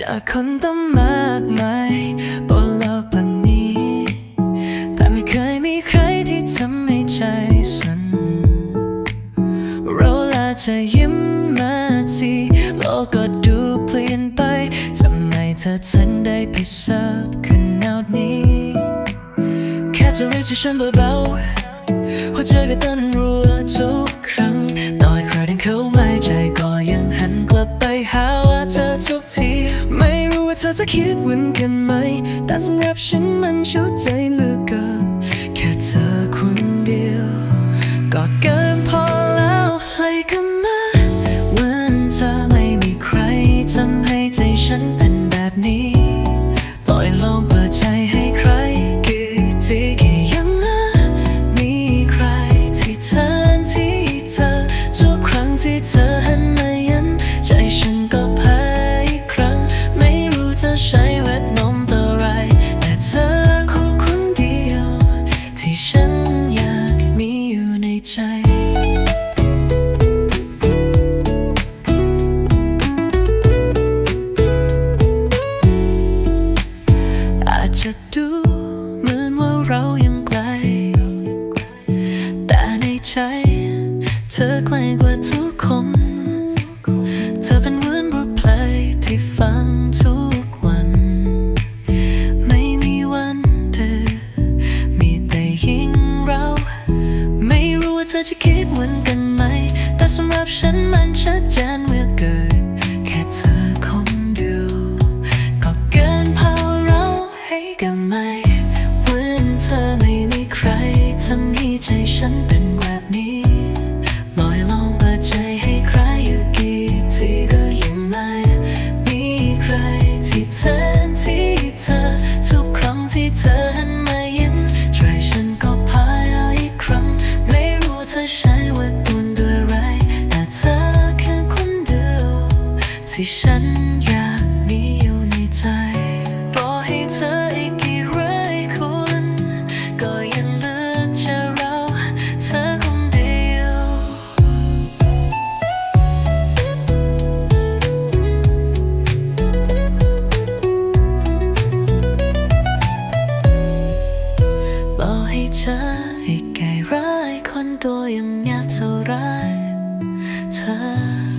จากคนต้องมากมายบนโลกใบนี้ แต่ไม่เคยมีใครที่ทำให้ใจสั่นเราลาเธอยิ้มมาทีโลกก็ดูเปลี่ยนไปทำไมเธอฉันได้พิเศษขนาดนี้ แค่จะเรียกชื่อฉันเบาๆหัวใจก็เต้นรัวทุกครั้ง เธอจะคิดเหมือนกันไหม แต่สำหรับฉันมันชุดใจเหลือเกิ เธอใกล้กว่าทุกคน เธอเป็นเหมือนบทเพลงที่ฟังทุกวัน ไม่มีวันเธอ มีแต่ยิ่งเรา ไม่รู้ว่าเธอจะคิดเหมือนกันไหม แต่สำหรับฉันมันชัดเจนเหลือ ที่แทนที่เธอ ทุกครั้งที่เธอหันมายิ้มใจฉันก็พายอีกครั้ง ไม่รู้เธอใช้ว่าตุนด้วยอะไร แต่เธอคือคนเดียวที่ฉัน ตัวยังยากเท่าไรเธอ